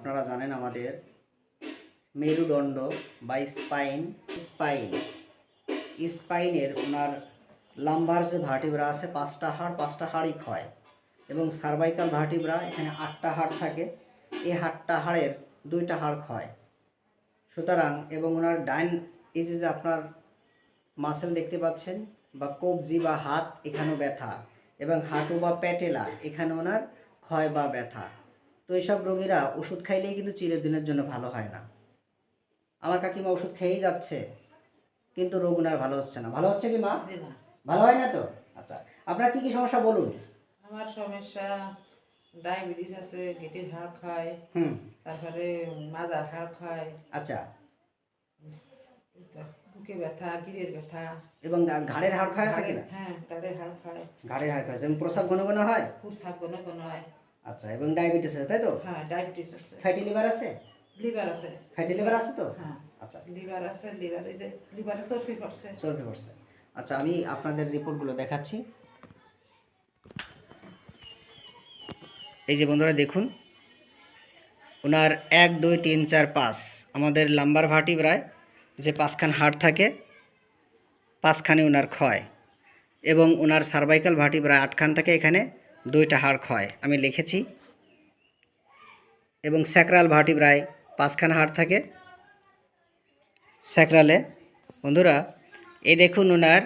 আপনারা জানেন আমাদের মেরুদণ্ড বা স্পাইন স্পাইন। স্পাইনের ওনার লাম্বার যে ভার্টিব্রা আছে, পাঁচটা হাড়, পাঁচটা হাড়ই ক্ষয়। এবং সার্ভাইকাল ভার্টিব্রা এখানে আটটা হাড় থাকে। এই আটটা হাড়ের দুইটা হাড় ক্ষয়। সুতরাং, এবং ওনার ডাইন, এই যে আপনার মাসেল দেখতে পাচ্ছেন, বা কবজি বা হাত, এখানেও ব্যথা। এবং হাঁটু বা প্যাটেলা, এখানে ওনার ক্ষয় বা ব্যথা। তো এইসব রোগীরা ওষুধ খাইলেই কিন্তু চিরদিনের জন্য ভালো হয় না। আমার কাকিমা ওষুধ খেয়েই যাচ্ছে কিন্তু রোগ ওনার ভালো হচ্ছে না। ভালো হচ্ছে কি মা? ভালো হয় না তো? আচ্ছা আপনার কি কি সমস্যা বলুন? আমার সমস্যা ডায়াবেটিস আছে গেটির হাড় খায় হুম। তারপরে মাজার হাড় খায় আচ্ছা। বুকে ব্যথা গিরের ব্যথা। এবং ঘাড়ের হাড় খায় আছে কিনা? হ্যাঁ তাদের হাড় খায় ঘাড়ের হাড় খায় প্রস্রাব ঘন ঘন হয়? ফুসা কোনো কোনো হয়। আচ্ছা এবং ডায়াবেটিস আছে তাই তো? হ্যাঁ ডায়াবেটিস আছে। ফ্যাটি লিভার আছে? লিভার আছে। ফ্যাটি লিভার আছে তো? হ্যাঁ। আচ্ছা। লিভার আছে লিভারে লিভারে চর্বি করছে। চলবে করছে। আচ্ছা আমি আপনাদের রিপোর্টগুলো দেখাচ্ছি। এই যে বন্ধুরা দেখুন। ওনার এক দুই তিন চার পাঁচ। আমাদের লাম্বার ভার্টিব্রায় যে পাঁচখান হাড় থাকে পাঁচখানে ওনার ক্ষয়। এবং ওনার সার্ভাইকাল ভার্টিব্রায় আটখান থাকে এখানে। দুইটা হাড় ক্ষয়। আমি লিখেছি। এবং স্যাক্রাল ভার্টিব্রায় পাঁচখান হাড় থাকে। স্যাক্রালে, বন্ধুরা, এই দেখুন ওনার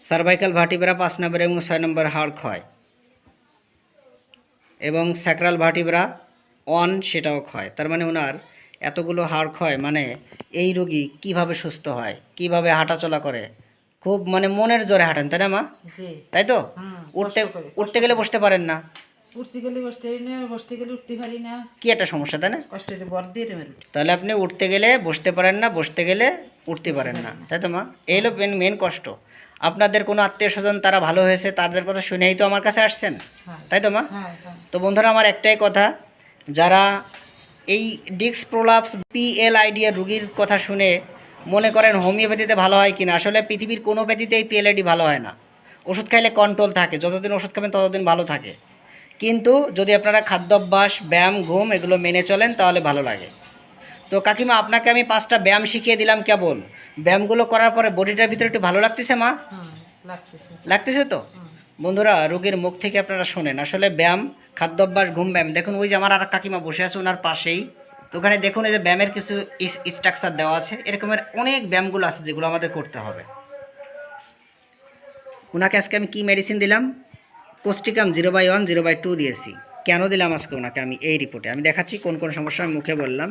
সার্ভাইকাল ভার্টিব্রা পাঁচ নম্বর এবং ছয় নম্বর হাড় ক্ষয়। এবং স্যাক্রাল ভার্টিব্রা অন সেটাও ক্ষয়। তার মানে ওনার এতগুলো হাড় ক্ষয় মানে এই রোগী কীভাবে সুস্থ হয়, কীভাবে হাঁটাচলা করে খুব মানে মনের জোরে হাঁটেন তাই না মা? তাই তো? উঠতে উঠতে গেলে বসতে পারেন না। উঠতে গেলে বসতে পারি না বসতে গেলে উঠতে পারি না। কি একটা সমস্যা তাই না? কষ্ট হচ্ছে বর দিয়ে তাহলে আপনি উঠতে গেলে বসতে পারেন না বসতে গেলে উঠতে পারেন না তাই তো মা? এই হলো মেন মেন কষ্ট। আপনাদের কোনো আত্মীয় স্বজন তারা ভালো হয়েছে তাদের কথা শুনেই তো আমার কাছে আসছেন হ্যাঁ। তাই তো মা? হ্যাঁ হ্যাঁ। তো বন্ধুরা আমার একটাই কথা যারা এই ডিক্স প্রোলাপস পিএল আইডিয়া রুগীর কথা শুনে মনে করেন হোমিওপ্যাথিতে ভালো হয় কিনা? আসলে পৃথিবীর কোনো প্যাথিতেই পিএলআইডি ভালো হয় না। ওষুধ খাইলে কন্ট্রোল থাকে যতদিন ওষুধ খাবেন ততদিন ভালো থাকে। কিন্তু যদি আপনারা খাদ্যাভ্যাস ব্যায়াম ঘুম এগুলো মেনে চলেন তাহলে ভালো লাগে। তো কাকিমা আপনাকে আমি পাঁচটা ব্যায়াম শিখিয়ে দিলাম কেবল। ব্যায়ামগুলো করার পরে বডিটার ভিতরে একটু ভালো লাগতেছে মা? লাগতেছে। লাগতেছে তো? বন্ধুরা রোগীর মুখ থেকে আপনারা শোনেন। আসলে ব্যায়াম খাদ্যাভ্যাস ঘুম ব্যায়াম দেখুন ওই যে আমার আর কাকিমা বসে আছে ওনার পাশেই। তো ওখানে দেখুন এই যে ব্যায়ামের কিছু স্ট্রাকচার দেওয়া আছে। এরকমের অনেক ব্যায়ামগুলো আছে যেগুলো আমাদের করতে হবে। ওনাকে আজকে আমি কি মেডিসিন দিলাম? Causticum zero by one zero by two দিয়েছি। কেন দিলাম আজকে ওনাকে আমি? এই রিপোর্টে আমি দেখাচ্ছি কোন কোন সমস্যা আমি মুখে বললাম।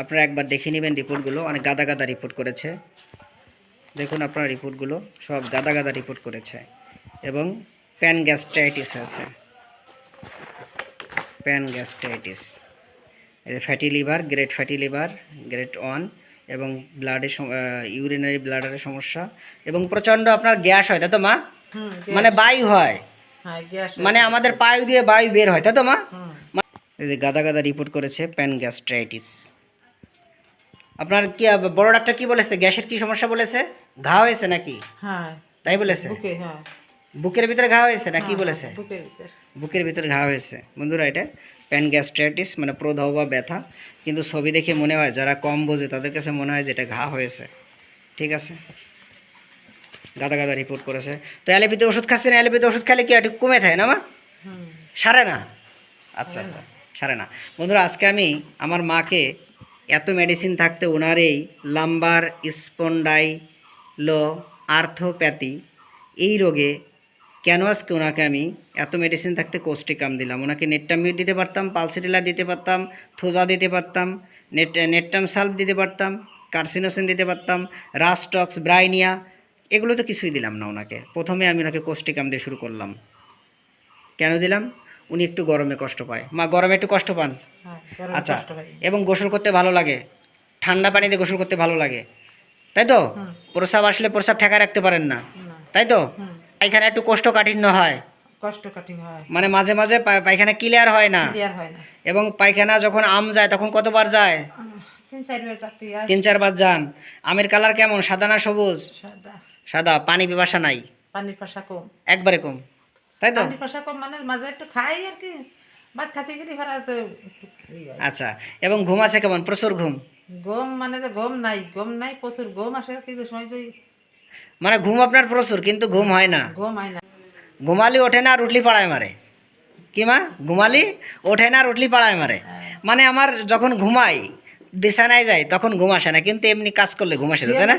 আপনারা একবার দেখে নেবেন রিপোর্টগুলো অনেক গাদা গাদা রিপোর্ট করেছে। দেখুন আপনার রিপোর্টগুলো সব গাদা গাদা রিপোর্ট করেছে। এবং প্যান গ্যাস্ট্রাইটিস আছে। Pan gastritis fatty liver grade fatty liver grade one এবং ব্লাডের ইউরিনারি ব্লাডারের সমস্যা এবং প্রচণ্ড আপনার গ্যাস হয় তাই তো মা? মানে বায়ু হয়। হ্যাঁ মানে আমাদের পায়ু দিয়ে বায়ু বের হয় তাই তো মা? এই যে গাদা গাদা রিপোর্ট করেছে প্যান গ্যাস্ট্রাইটিস আপনার কি বড় ডাক্তার কি বলেছে? গ্যাসের কি সমস্যা বলেছে? ঘা হয়েছে নাকি? হ্যাঁ। তাই বলেছে? হ্যাঁ। বুকের ভিতরে ঘা হয়েছে না কি বলেছে? বুকের ভিতর। বুকের ভিতরে ঘা হয়েছে। বন্ধুরা এটা প্যান গ্যাস্ট্রাইটিস মানে প্রদাহ বা ব্যথা কিন্তু ছবি দেখে মনে হয় যারা কম বোঝে তাদের কাছে মনে হয় যে এটা ঘা হয়েছে। ঠিক আছে? গাদা গাদা রিপোর্ট করেছে। তো অ্যালোপ্যাথি ওষুধ খাচ্ছেন অ্যালোপ্যাথি ওষুধ খেলে কি একটু কমে থাকে না মা? সারে না? আচ্ছা আচ্ছা সারে না। বন্ধুরা আজকে আমি আমার মাকে এত মেডিসিন থাকতে ওনার এই লাম্বার স্পন্ডাইলো আর্থোপ্যাথি এই রোগে কেন আজকে ওনাকে আমি এত মেডিসিন থাকতে কোস্টিকাম দিলাম? ওনাকে নেটটামিউ দিতে পারতাম পালসিটিলা দিতে পারতাম থোজা দিতে পারতাম নেট নেটটাম সাল্ভ দিতে পারতাম কার্সিনোসিন দিতে পারতাম রাস্টক্স ব্রাইনিয়া এগুলো তো কিছুই দিলাম না ওনাকে। প্রথমে আমি ওনাকে কোস্টিকাম দিয়ে শুরু করলাম। কেন দিলাম? উনি একটু গরমে কষ্ট পায়। মা গরমে একটু কষ্ট পান? হ্যাঁ আচ্ছা এবং গোসল করতে ভালো লাগে? ঠান্ডা পানিতে গোসল করতে ভালো লাগে? তাই তো? প্রসাব আসলে প্রসাব ঠেকা রাখতে পারেন না। তাই তো? পায়খানা একটু কোষ্ঠকাঠিন্য হয়। কষ্ট কাটিং হয়। মানে মাঝে মাঝে পায়- পায়খানা ক্লিয়ার হয় না। ক্লিয়ার হয় না। এবং পায়খানা যখন আম যায় তখন কতবার যায়? তিন চারবার চাকরি তিন চারবার যান। আমের কালার কেমন? সাদা না সবুজ? সাদা। সাদা। পানি পিপাসা নাই? পানির পাশা কম। একবারে কম। তাই তো? পানির পাশা কম মানে মাঝে একটু খাই আর কি। ভাত খাতে গেলে ফেরা তো একটু ই হয়। আচ্ছা। এবং ঘুম আছে কেমন? প্রচুর ঘুম? গম মানে যে গম নাই গম নাই প্রচুর গম আসে। কিন্তু সময় যে মানে ঘুম আপনার প্রচুর কিন্তু ঘুম হয় না। গম হয় না। ঘুমালি ওঠে না আর উঠলি পাড়ায় মারে। কি মা? ঘুমালি ওঠে না আর উঠলি পাড়ায় মারে। মানে আমার যখন ঘুমাই বিছানায় যাই তখন ঘুম আসে না কিন্তু এমনি কাজ করলে ঘুম আসে তাই না।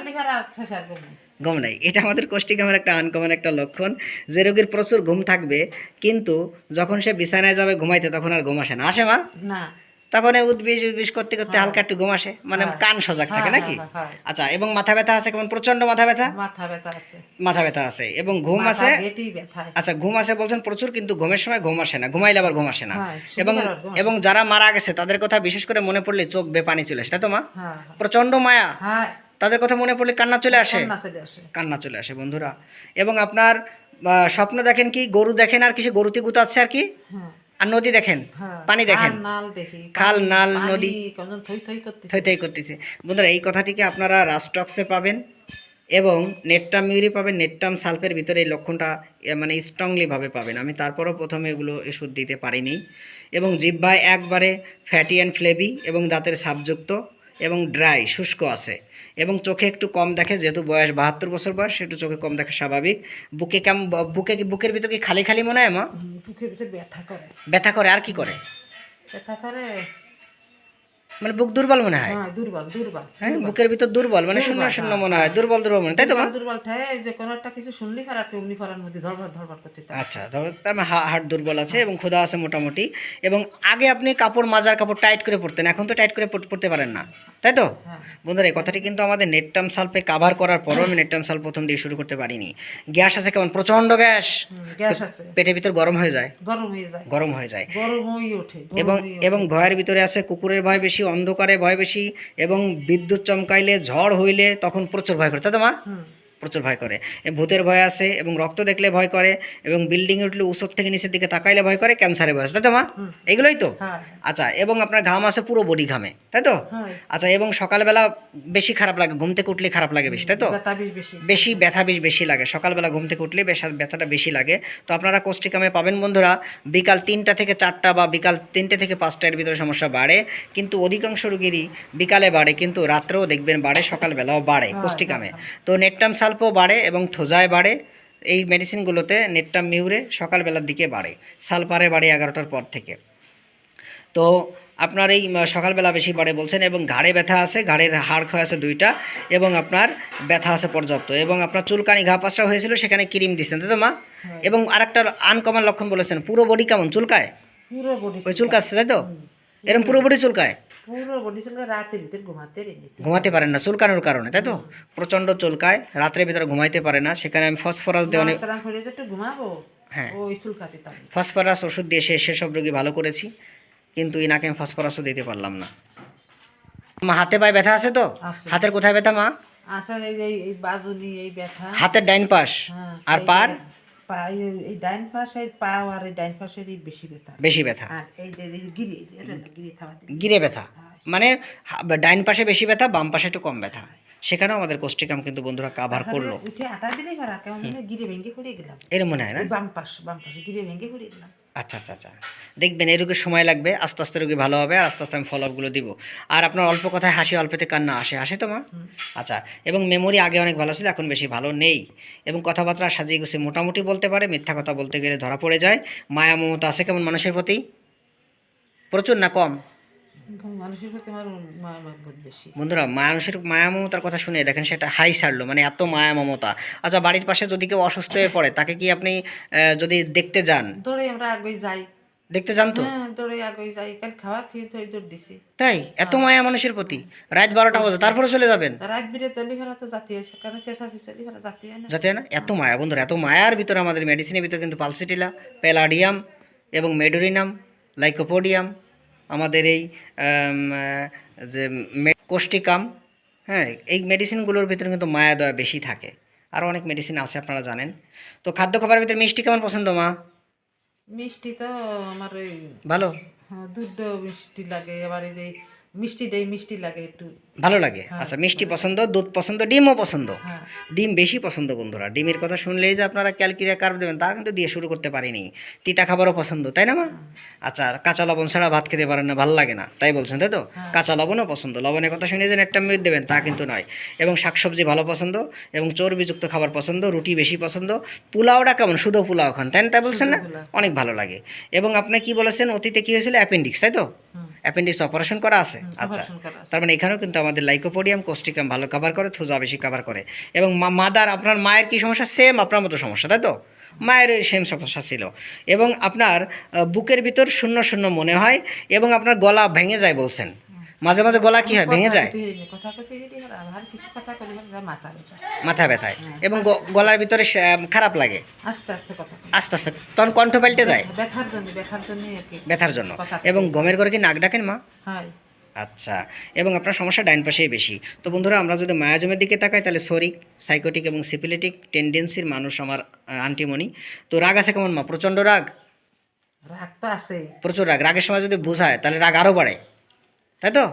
ঘুম নাই। এটা আমাদের কোষ্ঠিকামের একটা আনকমন একটা লক্ষণ। যে রোগীর প্রচুর ঘুম থাকবে কিন্তু যখন সে বিছানায় যাবে ঘুমাইতে তখন আর ঘুম আসে না। আসে মা? না। তখন উদ্ভিজ উদ্ভিজ করতে করতে হালকা একটু ঘুম আসে মানে হ্যাঁ। কান সজাগ থাকে হ্যাঁ, নাকি? হ্যাঁ, হ্যাঁ। আচ্ছা এবং মাথা ব্যথা আছে কেমন? প্রচণ্ড মাথা ব্যথা? মাথা ব্যথা আছে। মাথা ব্যথা আছে এবং ঘুম আছে আচ্ছা ঘুম আছে বলছেন প্রচুর কিন্তু ঘুমের সময় ঘুম আসে না ঘুমাইলে আবার ঘুম আসে না। হ্যাঁ, এবং। এবং যারা মারা গেছে তাদের কথা বিশেষ করে মনে পড়লে চোখ বেপানি চলে আসে তাই তো মা? হ্যাঁ হ্যাঁ। প্রচণ্ড মায়া। হ্যাঁ। তাদের কথা মনে পড়লে কান্না চলে আসে? কান্না চলে আসে। বন্ধুরা। এবং আপনার স্বপ্ন দেখেন কি? গরু দেখেন আর কিছু? গরুতে গুতাচ্ছে আর কি? হ্যাঁ। আর নদী দেখেন হ্যাঁ পানি দেখেন। খাল, নাল নদী। থই থই করতে থই থই করতেছে। বন্ধুরা এই কথাটিকে আপনারা রাস্টক্সে পাবেন এবং নেটটাম মিউরি পাবেন নেটটাম সালফের ভিতরে এই লক্ষণটা মানে স্ট্রংলিভাবে পাবেন। আমি তারপরও প্রথমে এগুলো ওষুধ দিতে পারিনি। এবং জিভ্বায় একবারে ফ্যাটি অ্যান্ড ফ্লেভি এবং দাঁতের সাবযুক্ত এবং ড্রাই শুষ্ক আছে। এবং চোখে একটু কম দেখে যেহেতু বয়স বাহাত্তর বছর বয়স একটু চোখে কম দেখে স্বাভাবিক। বুকে কেমন বুকে বুকের ভিতরে কি খালি খালি মনে হয় মা? বুকের ভিতরে ব্যথা করে। ব্যথা করে আর কি করে? ব্যথা করে মানে বুক দুর্বল মনে হয়? হ্যাঁ দুর্বল দুর্বল। হ্যাঁ বুকের ভিতর দুর্বল মানে শূন্য শূন্য মনে হয় দুর্বল দুর্বল মনে হয়, তাই তো দুর্বল দুর্বল ঠায় যে কোনো একটা কিছু শুনলি ফেরার অমনি ফেরার মধ্যে ধরবার ধরবার করতে আচ্ছা ধরো তার মানে হা- দুর্বল আছে এবং ক্ষুধা আছে মোটামুটি এবং আগে আপনি কাপড় মাজার কাপড় টাইট করে পরতেন এখন তো টাইট করে পর- পরতে পারেন না তাই তো? হ্যাঁ। বন্ধুরা এই কথাটি কিন্তু আমাদের নেটটাম সালফে কাভার করার পরও আমি নেটটাম সাল প্রথম দিয়ে শুরু করতে পারিনি। গ্যাস আছে কেমন? প্রচণ্ড গ্যাস। গ্যাস আছে। পেটের ভিতর গরম হয়ে যায়। গরম হয়ে যায়। গরম হয়ে যায়। গরম হয়ে ওঠে এবং এবং ভয়ের ভিতরে আছে কুকুরের ভয় বেশি অন্ধকারে ভয় বেশি এবং বিদ্যুৎ চমকাইলে, ঝড় হইলে তখন প্রচুর ভয় করে। তাই তো মা? প্রচুর ভয় করে। এ ভূতের ভয় আছে এবং রক্ত দেখলে ভয় করে এবং বিল্ডিং উঠলে উসর থেকে নিচের দিকে তাকাইলে ভয় করে ক্যান্সারে ভয় আছে তাই তো মা? এগুলোই তো? হ্যাঁ। আচ্ছা এবং আপনার ঘাম আছে পুরো বডি ঘামে তাই তো? হ্যাঁ। আচ্ছা এবং সকালবেলা বেশি খারাপ লাগে ঘুম থেকে উঠলে খারাপ লাগে বেশি তাই তো? বেশি ব্যথা বেশ বেশি লাগে সকালবেলা ঘুম থেকে উঠলে বেশ ব্যথাটা বেশি লাগে। তো আপনারা কোষ্টিকামে পাবেন বন্ধুরা বিকাল তিনটা থেকে চারটা বা বিকাল তিনটে থেকে পাঁচটার ভিতরে সমস্যা বাড়ে কিন্তু অধিকাংশ রোগীরই বিকালে বাড়ে কিন্তু রাত্রেও দেখবেন বাড়ে সকালবেলাও বাড়ে হ্যাঁ, কোষ্টিকামে তো নেটটাম সাল্পও বাড়ে এবং থোজায় বাড়ে এই মেডিসিনগুলোতে নেটটাম মিউরে সকালবেলার দিকে বাড়ে সালপারে বাড়ে এগারোটার পর থেকে। তো আপনার এই সকালবেলা বেশি বাড়ে বলছেন এবং ঘাড়ে ব্যথা আছে ঘাড়ের হাড় ক্ষয় আছে দুইটা এবং আপনার ব্যথা আছে পর্যাপ্ত এবং আপনার চুলকানি ঘা পাঁচটা হয়েছিল সেখানে ক্রিম দিচ্ছেন তো মা? হ্যাঁ। এবং আরেকটা আনকমন লক্ষণ বলেছেন পুরো বডি কেমন? চুলকায়? পুরো বডি ওই চুলকাচ্ছে তাই তো? এরকম পুরো বডি চুলকায়? পুরো বডি চুলকা রাতের ভিতরে ঘুমাতে ঘুমাতে পারেন না চুলকানোর কারণে তাই তো? প্রচণ্ড চুলকায় রাত্রের ভিতরে ঘুমাইতে পারে না সেখানে আমি ফসফরাস একটু ঘুমাবো হ্যাঁ। ওই চুলকাতে ফসফরাস ওষুধ দিয়ে সে সেসব রোগী ভালো করেছি কিন্তু এনাকে আমি ফসফরাসও দিতে পারলাম না। মা হাতে পায়ে ব্যথা আছে তো? হাতের কোথায় ব্যথা মা? এই এই বাজুনি এই ব্যথা। হাতের ডাইন পাশ হ্যাঁ, আর পার? পা এই- এই ডাইন পাশের পা আর এই ডাইন পাশেরই বেশি ব্যথা। বেশি ব্যথা। আর এই গিরি গিরি থামাতে গিরে। ব্যথা। মানে ডাইন পাশে বেশি ব্যথা বাম পাশে একটু কম ব্যথা। সেখানেও আমাদের কোষ্টিকাম কিন্তু বন্ধুরা কাভার করল। উঠে আটা দিলেই পারা কেমন গিরে ভেঙে পড়ে গেলাম। এর মনে হয় না? এই বাম পাশ বাম পাশে গিরে ভেঙে পড়ে গেলাম। আচ্ছা আচ্ছা আচ্ছা। দেখবেন এই রোগীর সময় লাগবে আস্তে আস্তে রোগী ভালো হবে আর আস্তে আস্তে আমি ফলো আপগুলো দিব। আর আপনার অল্প কথায় হাসি অল্পতে কান্না আসে আসে তো মা? আচ্ছা এবং মেমোরি আগে অনেক ভালো ছিল এখন বেশি ভালো নেই। এবং কথাবার্তা সাজিয়ে গুছিয়ে মোটামুটি বলতে পারে মিথ্যা কথা বলতে গেলে ধরা পড়ে যায়। মায়া মমতা আছে কেমন মানুষের প্রতি? প্রচুর না কম? বন্ধুরা মানুষের মায়া মমতার কথা শুনে দেখেন সেটা হাই সারলো মানে এত মায়া মমতা। আচ্ছা বাড়ির পাশে যদি কেউ অসুস্থ হয়ে পড়ে তাকে কি আপনি যদি দেখতে যান? দৌড়ে আমরা আগে যাই। দেখতে যান তো? হ্যাঁ তাই? এত মায়া মানুষের প্রতি? রাত বারোটা বাজে তারপরে চলে যাবেন? তা রাত বিরে তলি ফেরা তো জাতি সেখানে শেষ আছে চলি ফেরা না। এত মায়া বন্ধুরা এত মায়ার ভিতরে আমাদের মেডিসিনের ভিতরে কিন্তু পালসিটিলা প্যালাডিয়াম এবং মেডোরিনাম লাইকোপোডিয়াম আমাদের এই যে কোষ্টিকাম হ্যাঁ এই মেডিসিনগুলোর ভিতরে কিন্তু মায়া দয়া বেশি থাকে। আরও অনেক মেডিসিন আছে আপনারা জানেন। তো খাদ্য খাবারের ভিতরে মিষ্টি কেমন পছন্দ মা? মিষ্টি তো আমার ভালো? হ্যাঁ দুধ মিষ্টি লাগে আবার এই যে মিষ্টি দেয় মিষ্টি লাগে একটু। ভালো লাগে। হ্যাঁ, আচ্ছা মিষ্টি পছন্দ দুধ পছন্দ ডিমও পছন্দ? হ্যাঁ। ডিম বেশি পছন্দ বন্ধুরা। ডিমের কথা শুনলেই যে আপনারা ক্যালকিরিয়া কার্ভ দেবেন তা কিন্তু দিয়ে শুরু করতে পারিনি। তিতা খাবারও পছন্দ তাই না মা? আচ্ছা আর কাঁচা লবণ ছাড়া ভাত খেতে পারেন না ভালো লাগে না তাই বলছেন তাই তো? হ্যাঁ। কাঁচা লবণও পছন্দ লবণের কথা শুনে যে একটা মিট দেবেন তা কিন্তু নয়। এবং শাকসবজি ভালো পছন্দ এবং চর্বিযুক্ত খাবার পছন্দ রুটি বেশি পছন্দ। পোলাওটা কেমন? শুধু পোলাও খান তাই না তাই বলছেন না? অনেক ভালো লাগে। এবং আপনি কি বলেছেন অতীতে কি হয়েছিল? অ্যাপেন্ডিক্স তাই তো? অ্যাপেন্ডিক্স অপারেশন করা আছে? আচ্ছা। তার মানে এখানেও কিন্তু আমাদের লাইকোপোডিয়াম কোস্টিকাম ভালো কভার করে থুজা বেশি কভার করে। এবং মাদার আপনার মায়ের কি সমস্যা? সেম আপনার মতো সমস্যা তাই তো? মায়ের সেম সমস্যা ছিল। এবং আপনার বুকের ভিতর শূন্য শূন্য মনে হয় এবং আপনার গলা ভেঙে যায় বলছেন। মাঝে মাঝে গলা কি হয়? ভেঙে যায়? মাথা ব্যথায়। এবং গলার ভিতরে খারাপ লাগে? আস্তে আস্তে আস্তে আস্তে। তখন কণ্ঠ পাল্টে যায়? ব্যথার জন্য ব্যথার জন্য। এবং গমের করে কি নাক ডাকেন মা? হয়। আচ্ছা এবং আপনার সমস্যা ডাইন পাশেই বেশি। তো বন্ধুরা আমরা যদি মায়াজমের দিকে তাকাই তাহলে সরিক সাইকোটিক এবং সিপিলেটিক টেন্ডেন্সির মানুষ আমার আন্টিমনি আন্টিমণি তো রাগ আছে কেমন মা? প্রচণ্ড রাগ? রাগ তো আছে। প্রচুর রাগ। রাগের সময় যদি বোঝায় তাহলে রাগ আরও বাড়ে। তাই তো?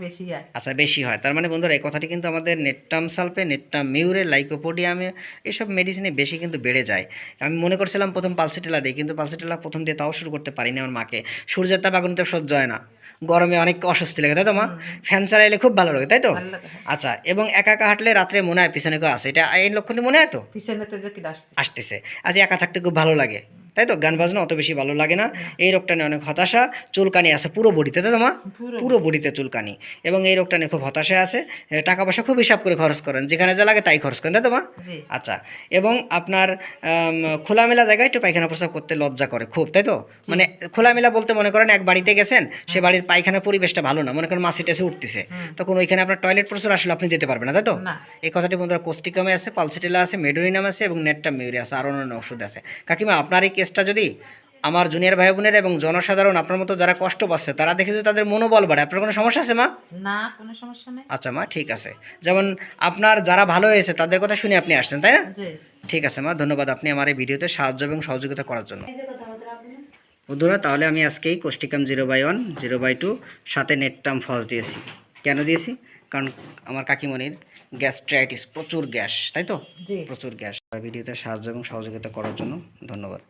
বেশি হয়। আচ্ছা বেশি হয়। তার মানে বন্ধুরা এই কথাটি কিন্তু আমাদের নেটটাম সালপে নেটটাম মিউরে লাইকোপোডিয়ামে এসব মেডিসিনে বেশি কিন্তু বেড়ে যায়। আমি মনে করছিলাম প্রথম পালসিটেলা দিই কিন্তু পালসিটেলা প্রথম দিয়ে তাও শুরু করতে পারিনি আমার মাকে। সূর্যের তাপ আগুন তো সহ্য হয় না। গরমে অনেক অস্বস্তি লাগে তাই তো মা? ফ্যান চালাইলে খুব ভালো লাগে তাই তো? হ্যাঁ। আচ্ছা এবং একা একা হাঁটলে রাত্রে মনে হয় পিছনে কেউ আসে। এটা এই লক্ষণটি মনে হয় তো? পিছনে তো কি আসতেছে। আজ একা থাকতে খুব ভালো লাগে। তাই তো? গান বাজনা অত বেশি ভালো লাগে না। এই রোগটা নিয়ে অনেক হতাশা। চুলকানি আছে পুরো বডিতে তাই তো মা? পুরো। পুরো বডিতে চুলকানি। এবং এই রোগটা নিয়ে খুব হতাশায় আছে। টাকা পয়সা খুব হিসাব করে খরচ করেন। যেখানে যা লাগে তাই খরচ করেন তাই তো মা? জি। আচ্ছা। এবং আপনার খোলামেলা জায়গায় একটু পায়খানা প্রস্রাব করতে লজ্জা করে খুব তাই তো? মানে খোলামেলা বলতে মনে করেন এক বাড়িতে গেছেন সে বাড়ির পায়খানার পরিবেশটা ভালো না। মনে করেন মাসি টাসি উঠতেছে। তখন ওইখানে আপনার টয়লেট প্রস্রাব আসলে আপনি যেতে পারবেন না তাই তো? এই কথাটি বন্ধুরা কোস্টিকামে আছে পালসিটিলা আছে মেডোরিনাম আছে এবং নেটটা মিউরি আছে আর অন্যান্য ওষুধ আছে। কাকিমা আপনার এই কেসটা যদি আমার জুনিয়র ভাই বোনের এবং জনসাধারণ আপনার মতো যারা কষ্ট পাচ্ছে তারা দেখে যে তাদের মনোবল বাড়ে। আপনার কোনো সমস্যা আছে মা? না কোনো সমস্যা নেই। আচ্ছা মা ঠিক আছে। যেমন আপনার যারা ভালো হয়েছে তাদের কথা শুনে আপনি আসছেন তাই না? ঠিক আছে মা ধন্যবাদ আপনি আমার এই ভিডিওতে সাহায্য এবং সহযোগিতা করার জন্য। বন্ধুরা তাহলে আমি আজকেই causticum zero by one zero by two সাথে নেটটাম ফলস দিয়েছি। কেন দিয়েছি? কারণ আমার কাকিমণির গ্যাস্ট্রাইটিস প্রচুর গ্যাস তাই তো? প্রচুর গ্যাস। ভিডিওতে সাহায্য এবং সহযোগিতা করার জন্য ধন্যবাদ।